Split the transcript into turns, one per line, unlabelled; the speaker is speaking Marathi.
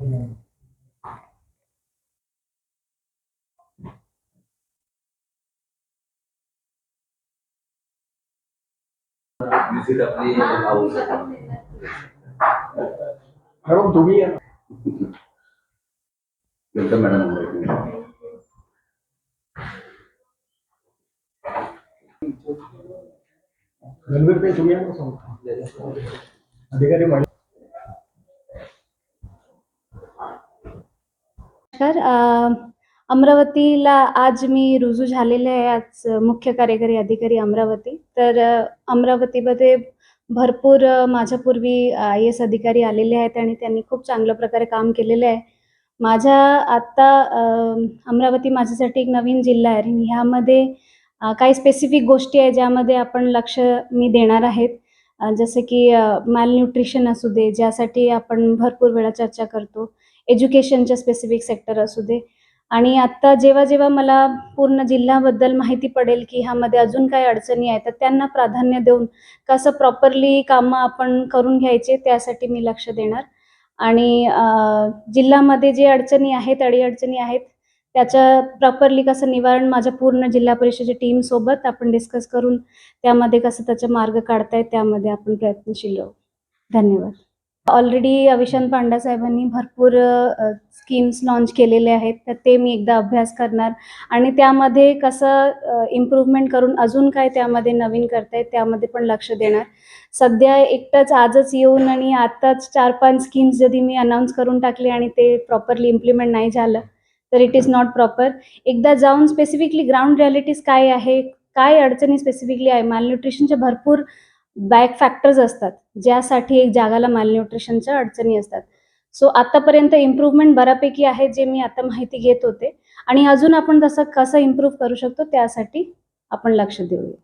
मॅडम तुम्ही
वेलकम मॅडम.
रणवीर भाई तुम्ही अधिकारी
नमस्कार. अमरावतीला आज मी रुजू झालेले आहे. आज मुख्य कार्यकारी अधिकारी अमरावती. तर अमरावतीमध्ये भरपूर माझ्या माझ्यापूर्वी आय एस अधिकारी आलेले आहेत आणि त्यांनी खूप चांगल्या प्रकारे काम केलेलं आहे. माझ्या आत्ता अमरावती माझ्यासाठी एक नवीन जिल्हा आहे. आणि ह्यामध्ये काही स्पेसिफिक गोष्टी आहे ज्यामध्ये आपण लक्ष मी देणार आहेत. जसं की मॅलन्यूट्रिशन असू दे ज्यासाठी आपण भरपूर वेळा चर्चा करतो. एज्युकेशनच्या स्पेसिफिक सेक्टर असू दे. आणि आत्ता जेव्हा जेव्हा मला पूर्ण जिल्ह्याबद्दल माहिती पडेल की ह्यामध्ये अजून काही अडचणी आहेत तर त्यांना प्राधान्य देऊन कसं प्रॉपरली कामं आपण करून घ्यायचे त्यासाठी मी लक्ष देणार. आणि जिल्ह्यामध्ये जे अडचणी आहेत अडीअडचणी आहेत त्याचं प्रॉपरली कसं निवारण माझ्या पूर्ण जिल्हा परिषदेच्या टीमसोबत आपण डिस्कस करून त्यामध्ये कसं त्याचा मार्ग काढताय त्यामध्ये आपण प्रयत्नशील राहू. धन्यवाद. ऑलरेडी अविशांत पांडा साहेबांनी भरपूर स्कीम्स लॉन्च केलेले आहेत. तर ते मी एकदा अभ्यास करणार. आणि त्यामध्ये कसं इम्प्रूव्हमेंट करून अजून काय त्यामध्ये नवीन करतायत त्यामध्ये पण लक्ष देणार. सध्या एकटंच आजच येऊन आणि आत्ताच चार पाच स्कीम्स जरी मी अनाऊन्स करून टाकले आणि ते प्रॉपरली इम्प्लिमेंट नाही झालं तर इट इज नॉट प्रॉपर एकदा जाऊन स्पेसिफिकली ग्राउंड रियालिटीज काय आहे काय अडचणी स्पेसिफिकली आहे मालन्यूट्रिशनच्या भरपूर बॅक फॅक्टर्स असतात ज्यासाठी एक जागाला मालन्यूट्रिशनच्या अडचणी असतात. सो आतापर्यंत इम्प्रूव्हमेंट बऱ्यापैकी आहे जे मी आता माहिती घेत होते. आणि अजून आपण तसं कसं इम्प्रूव्ह करू शकतो त्यासाठी आपण लक्ष देऊया.